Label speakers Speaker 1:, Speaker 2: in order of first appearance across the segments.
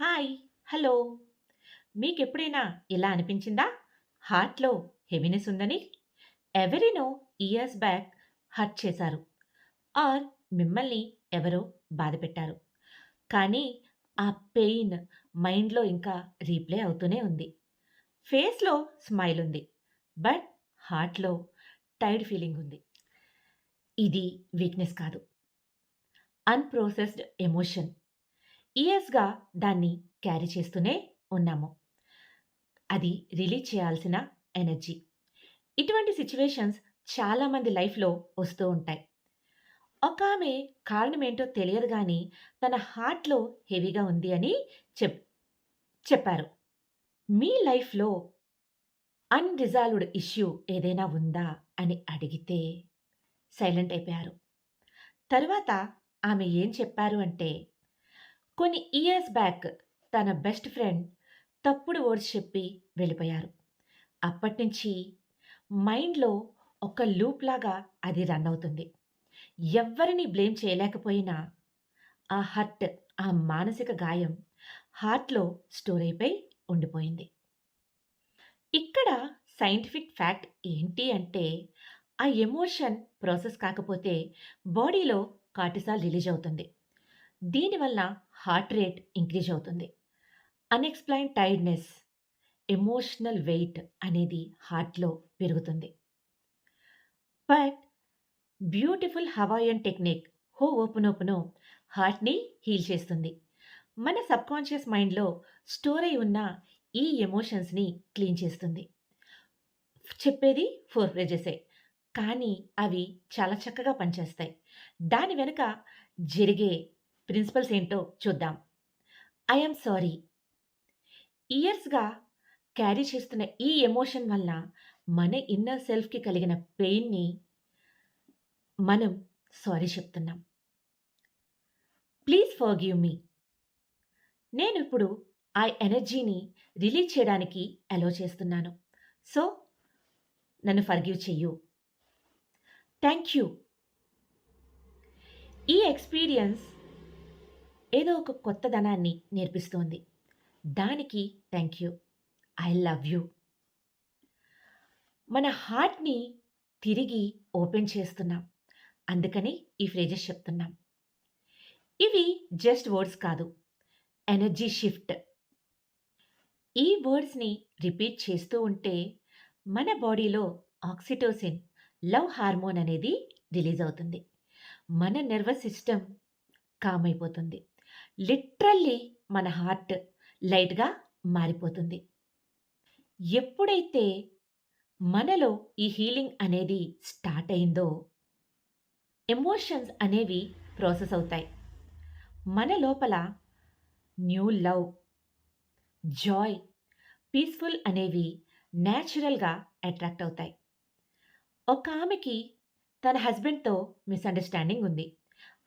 Speaker 1: Hi hello. మీకు ఎప్పుడైనా ఇలా అనిపించిందా? హార్ట్లో హెవీనెస్ ఉందని? ఎవరినో ఇయర్స్ బ్యాక్ హర్ట్ చేశారు. ఆర్ మిమ్మల్ని ఎవరో బాధ పెట్టారు. కానీ ఆ పెయిన్ మైండ్లో ఇంకా రీప్లే అవుతూనే ఉంది. ఫేస్లో స్మైల్ ఉంది బట్ హార్ట్లో టైర్డ్ ఫీలింగ్ ఉంది. ఇది వీక్నెస్ కాదు. Unprocessed emotion. ఇయర్స్గా దాన్ని క్యారీ చేస్తూనే ఉన్నాము. అది రిలీజ్ చేయాల్సిన ఎనర్జీ. ఇటువంటి సిచ్యువేషన్స్ చాలామంది లైఫ్లో వస్తూ ఉంటాయి. ఒక ఆమె కారణం ఏంటో తెలియదు కానీ తన హార్ట్లో హెవీగా ఉంది అని చెప్ చెప్పారు. మీ లైఫ్లో అన్రిజాల్వ్డ్ ఇష్యూ ఏదైనా ఉందా అని అడిగితే సైలెంట్ అయిపోయారు. తరువాత ఆమె ఏం చెప్పారు అంటే కొన్ని ఇయర్స్ బ్యాక్ తన బెస్ట్ ఫ్రెండ్ తప్పుడు వర్డ్స్ చెప్పి వెళ్ళిపోయారు. అప్పటినుంచి మైండ్లో ఒక లూప్ లాగా అది రన్ అవుతుంది. ఎవ్వరిని బ్లేమ్ చేయలేకపోయినా ఆ హర్ట్ ఆ మానసిక గాయం హార్ట్లో స్టోర్ అయిపోయి ఉండిపోయింది. ఇక్కడ సైంటిఫిక్ ఫ్యాక్ట్ ఏంటి అంటే ఆ ఎమోషన్ ప్రాసెస్ కాకపోతే బాడీలో కార్టిసాల్ రిలీజ్ అవుతుంది. దీనివల్ల హార్ట్ రేట్ ఇంక్రీజ్ అవుతుంది. అన్ఎక్స్ప్లైన్ టైర్డ్నెస్ ఎమోషనల్ వెయిట్ అనేది హార్ట్లో పెరుగుతుంది. But beautiful Hawaiian technique Ho'oponopono హార్ట్ని heal చేస్తుంది. మన సబ్కాన్షియస్ మైండ్లో స్టోర్ అయి ఉన్న ఈ ఎమోషన్స్ని క్లీన్ చేస్తుంది. చెప్పేది ఫోర్ ప్రేజెసే కానీ అవి చాలా చక్కగా పనిచేస్తాయి. దాని వెనుక జరిగే ప్రిన్సిపల్స్ ఏంటో చూద్దాం. ఐఎమ్ సారీ ఇయర్స్గా క్యారీ చేస్తున్న ఈ ఎమోషన్ వల్ల మన ఇన్నర్ సెల్ఫ్కి కలిగిన పెయిన్ని మనం సారీ చెప్తున్నాం. ప్లీజ్ ఫర్ గివ్ మీ నేను ఇప్పుడు ఆ ఎనర్జీని రిలీజ్ చేయడానికి అలో చేస్తున్నాను. సో నన్ను ఫర్గివ్ చెయ్యు. థ్యాంక్ యూ ఈ ఎక్స్పీరియన్స్ ఏదో ఒక కొత్తదనాన్ని నేర్పిస్తోంది. దానికి thank you. I love you. మన హార్ట్ని తిరిగి ఓపెన్ చేస్తున్నాం. అందుకని ఈ ఫ్రేజెస్ చెప్తున్నాం. ఇవి జస్ట్ వర్డ్స్ కాదు ఎనర్జీ షిఫ్ట్. ఈ వర్డ్స్ని రిపీట్ చేస్తూ ఉంటే మన బాడీలో ఆక్సిటోసిన్ లవ్ హార్మోన్ అనేది రిలీజ్ అవుతుంది. మన నర్వస్ సిస్టమ్ కామ్ అయిపోతుంది. లిటరల్లీ మన హార్ట్ లైట్గా మారిపోతుంది. ఎప్పుడైతే మనలో ఈ హీలింగ్ అనేది స్టార్ట్ అయిందో ఎమోషన్స్ అనేవి ప్రాసెస్ అవుతాయి. మన లోపల న్యూ లవ్ జాయ్ పీస్ఫుల్ అనేవి న్యాచురల్గా అట్రాక్ట్ అవుతాయి. ఒక ఆమెకి తన హస్బెండ్తో మిస్అండర్స్టాండింగ్ ఉంది.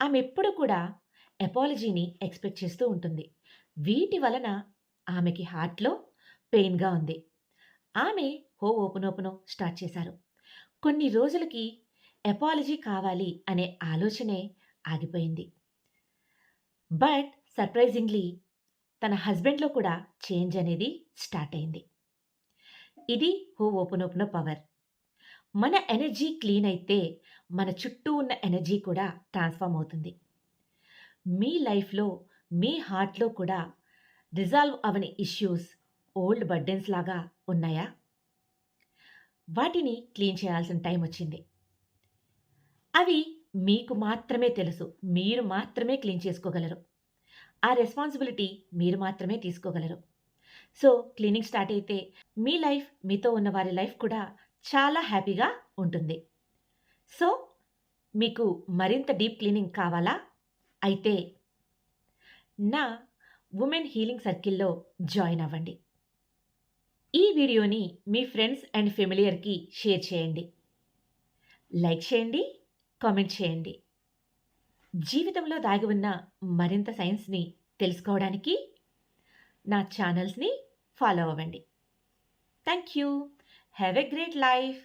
Speaker 1: ఆమె ఎప్పుడు కూడా ఎపాలజీని ఎక్స్పెక్ట్ చేస్తూ ఉంటుంది. వీటి వలన ఆమెకి హార్ట్లో పెయిన్గా ఉంది. ఆమె హో ఓపెన్ ఓపెనో స్టార్ట్ చేశారు. కొన్ని రోజులకి ఎపాలజీ కావాలి అనే ఆలోచనే ఆగిపోయింది. బట్ సర్ప్రైజింగ్లీ తన హస్బెండ్లో కూడా చేంజ్ అనేది స్టార్ట్ అయింది. ఇది హో ఓపెన్ ఓపెన్ పవర్. మన ఎనర్జీ క్లీన్ అయితే మన చుట్టూ ఉన్న ఎనర్జీ కూడా ట్రాన్స్ఫార్మ్ అవుతుంది. మీ లైఫ్లో మీ హార్ట్లో కూడా రిజాల్వ్ అవని ఇష్యూస్ ఓల్డ్ బర్డెన్స్ లాగా ఉన్నాయా? వాటిని క్లీన్ చేయాల్సిన టైం వచ్చింది. అవి మీకు మాత్రమే తెలుసు. మీరు మాత్రమే క్లీన్ చేసుకోగలరు. ఆ రెస్పాన్సిబిలిటీ మీరు మాత్రమే తీసుకోగలరు. సో క్లీనింగ్ స్టార్ట్ అయితే మీ లైఫ్ మీతో ఉన్న వారి లైఫ్ కూడా చాలా హ్యాపీగా ఉంటుంది. సో మీకు మరింత డీప్ క్లీనింగ్ కావాలా? అయితే నా ఉమెన్ హీలింగ్ సర్కిల్లో జాయిన్ అవ్వండి. ఈ వీడియోని మీ ఫ్రెండ్స్ అండ్ ఫెమిలియర్కి షేర్ చేయండి. లైక్ చేయండి కామెంట్ చేయండి. జీవితంలో దాగి ఉన్న మరింత సైన్స్ని తెలుసుకోవడానికి నా ఛానల్స్ని ఫాలో అవ్వండి. Thank you have a great life